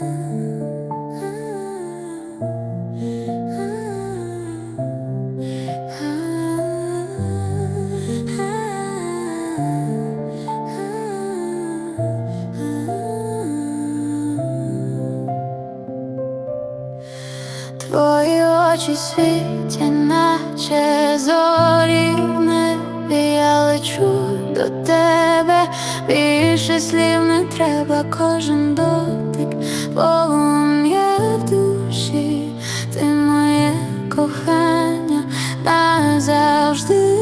Твої очі світять, наче зорі в небі Я лечу до тебе, більше слів не треба, кожен дотик, назавжди.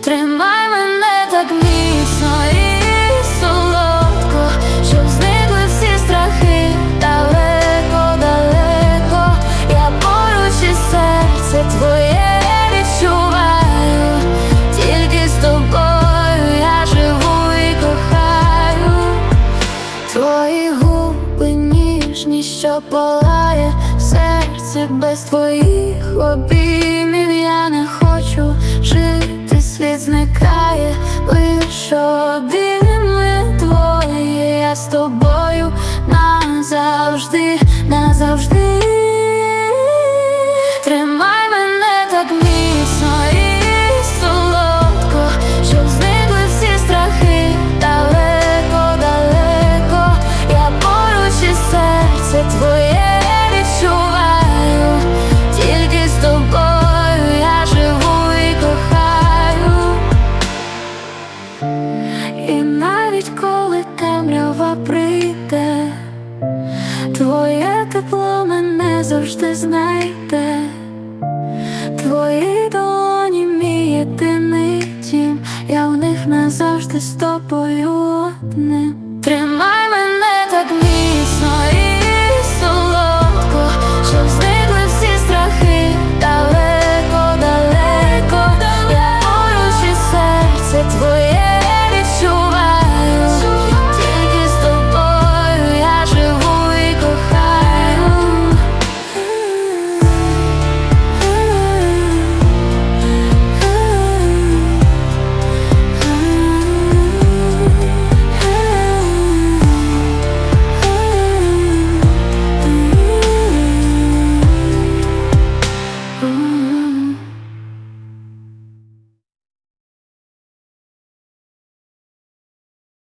Тримай мене так міцно і солодко, щоб зникли всі страхи далеко, далеко. Я поруч і серце твоє відчуваю, тільки з тобою я живу і кохаю. Твої губи ніжні, що палає в серці без твоїх обіймів лиш обійми твої, я з тобою назавжди, назавжди. Тримай мене так міцно і солодко, щоб зникли всі страхи далеко, далеко. Я поруч і серце твоє навіть коли темрява прийде, твоє тепло мене завжди знайде. Твої долоні мій єдиний дім, я в них назавжди з тобою одним.